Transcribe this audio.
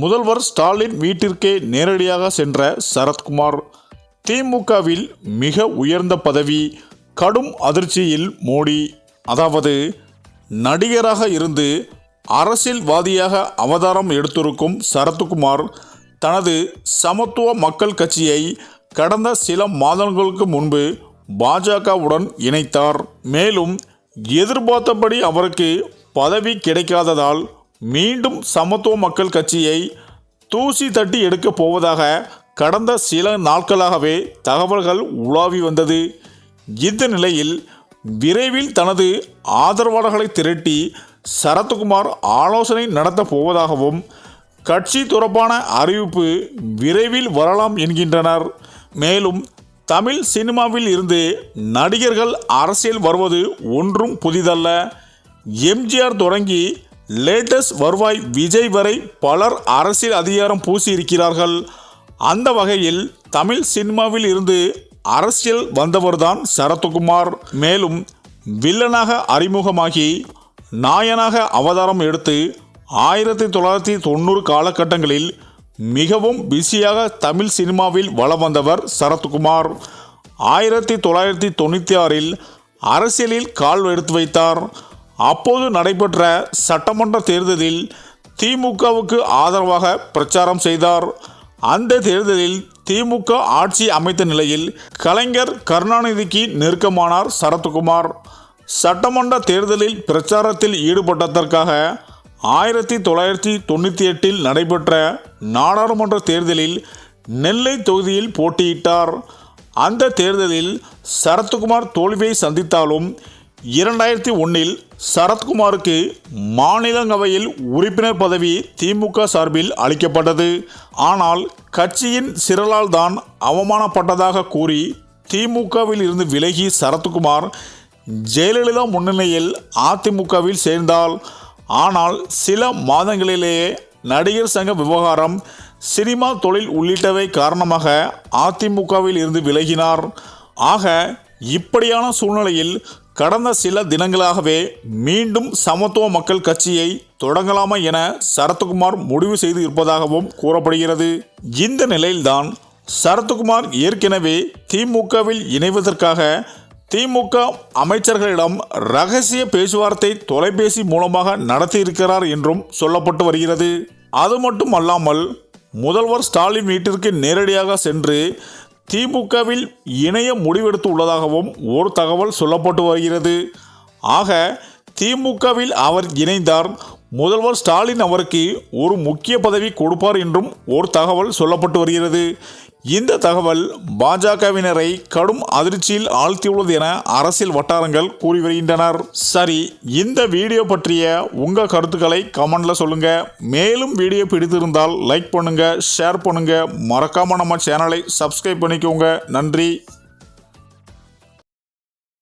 முதல்வர் ஸ்டாலின் வீட்டிற்கே நேரடியாக சென்ற சரத்குமார். திமுகவில் மிக உயர்ந்த பதவி கடும் அதிர்ச்சியில் மோடி. அதாவது நடிகராக இருந்து அரசியல்வாதியாக அவதாரம் எடுத்திருக்கும் சரத்குமார் தனது சமத்துவ மக்கள் கட்சியை கடந்த சில மாதங்களுக்கு முன்பு பாஜகவுடன் இணைத்தார். மேலும் எதிர்பார்த்தபடி அவருக்கு பதவி கிடைக்காததால் மீண்டும் சமத்துவ மக்கள் கட்சியை தூசி தட்டி எடுக்கப் போவதாக கடந்த சில நாட்களாகவே தகவல்கள் உலாவி வந்தது. இந்த நிலையில் விரைவில் தனது ஆதரவாளர்களை திரட்டி சரத்குமார் ஆலோசனை நடத்தப் போவதாகவும் கட்சி தொடர்பான அறிவிப்பு விரைவில் வரலாம் என்கின்றனர். மேலும் தமிழ் சினிமாவில் இருந்து நடிகர்கள் அரசியல் வருவது ஒன்றும் புதிதல்ல. எம்ஜிஆர் தொடங்கி லேட்டஸ்ட் வருவாய் விஜய் வரை பலர் அரசியல் அதிகாரம் பூசியிருக்கிறார்கள். அந்த வகையில் தமிழ் சினிமாவில் இருந்து அரசியல் வந்தவர்தான் சரத்குமார். மேலும் வில்லனாக அறிமுகமாகி நாயனாக அவதாரம் எடுத்து ஆயிரத்தி தொள்ளாயிரத்தி தொண்ணூறு காலகட்டங்களில் மிகவும் பிஸியாக தமிழ் சினிமாவில் வளம் வந்தவர் சரத்குமார். ஆயிரத்தி தொள்ளாயிரத்தி தொண்ணூற்றி ஆறில் அரசியலில் கால் எடுத்து வைத்தார். அப்போது நடைபெற்ற சட்டமன்ற தேர்தலில் திமுகவுக்கு ஆதரவாக பிரச்சாரம் செய்தார். அந்த தேர்தலில் திமுக ஆட்சி அமைத்த நிலையில் கலைஞர் கருணாநிதிக்கு நெருக்கமானார் சரத்குமார். சட்டமன்ற தேர்தலில் பிரச்சாரத்தில் ஈடுபட்டதற்காக ஆயிரத்தி தொள்ளாயிரத்தி தொண்ணூற்றி எட்டில் நடைபெற்ற நாடாளுமன்ற தேர்தலில் நெல்லை தொகுதியில் போட்டியிட்டார். அந்த தேர்தலில் சரத்குமார் தோல்வியை சந்தித்தாலும் இரண்டாயிரத்தி ஒன்றில் சரத்குமாருக்கு மாநிலங்களவையில் உறுப்பினர் பதவி திமுக சார்பில் அளிக்கப்பட்டது. ஆனால் கட்சியின் சிறலால் தான் அவமானப்பட்டதாக கூறி திமுகவில் இருந்து விலகி சரத்குமார் ஜெயலலிதா முன்னிலையில் அதிமுகவில் சேர்ந்தால் ஆனால் சில மாதங்களிலேயே நடிகர் சங்க விவகாரம் சினிமா தொழில் உள்ளிட்டவை காரணமாக அதிமுகவில் இருந்து விலகினார். ஆக இப்படியான சூழ்நிலையில் கடந்த சில தினங்களாகவே மீண்டும் சமத்துவ மக்கள் கட்சியை தொடங்கலாமா என சரத்குமார் முடிவு செய்து இருப்பதாகவும் கூறப்படுகிறது. இந்த நிலையில்தான் சரத்குமார் ஏற்கனவே திமுகவில் இணைவதற்காக திமுக அமைச்சர்களிடம் ரகசிய பேச்சுவார்த்தை தொலைபேசி மூலமாக நடத்தியிருக்கிறார் என்றும் சொல்லப்பட்டு வருகிறது. அது மட்டும் அல்லாமல் முதல்வர் ஸ்டாலின் வீட்டிற்கு நேரடியாக சென்று திமுகவில் இணைய முடிவெடுத்து உள்ளதாகவும் ஒரு தகவல் சொல்லப்பட்டு வருகிறது. ஆக திமுகவில் அவர் இணைந்தார் முதல்வர் ஸ்டாலின் அவருக்கு ஒரு முக்கிய பதவி கொடுப்பார் என்றும் ஒரு தகவல் சொல்லப்பட்டு வருகிறது. இந்த தகவல் பாஜகவினரை கடும் அதிர்ச்சியில் ஆழ்த்தியுள்ளது என அரசியல் வட்டாரங்கள் கூறி வருகின்றனர். சரி இந்த வீடியோ பற்றிய உங்கள் கருத்துக்களை கமெண்ட்ல சொல்லுங்க. மேலும் வீடியோ பிடித்திருந்தால் லைக் பண்ணுங்க ஷேர் பண்ணுங்க. மறக்காம நம்ம சேனலை சப்ஸ்கிரைப் பண்ணிக்கோங்க. நன்றி.